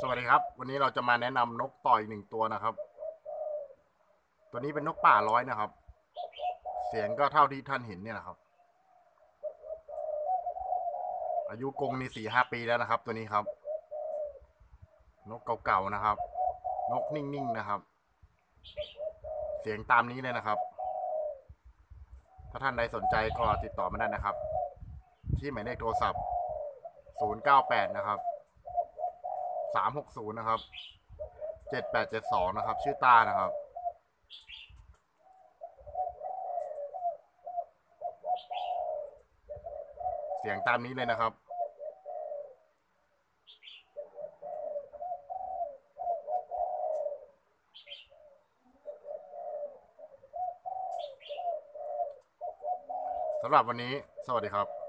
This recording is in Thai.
สวัสดีครับ วันนี้เราจะมาแนะนำนกต่ออีกหนึ่งตัวนะครับ ตัวนี้เป็นนกป่าร้อยนะครับ เสียงก็เท่าที่ท่านเห็นเนี่ยแหละครับ อายุกงนี่สี่ห้าปีแล้วนะครับ ตัวนี้ครับ นกเก่าๆนะครับ นกนิ่งๆนะครับ เสียงตามนี้เลยนะครับ ถ้าท่านใดสนใจก็ติดต่อมาได้นะครับ ที่หมายเลขโทรศัพท์ 098 นะครับ 360นย์นะครับ7872นะครับ ชื่อตานะครับเสียงตามนี้เลยนะครับ สำหรับวันนี้ สวัสดีครับ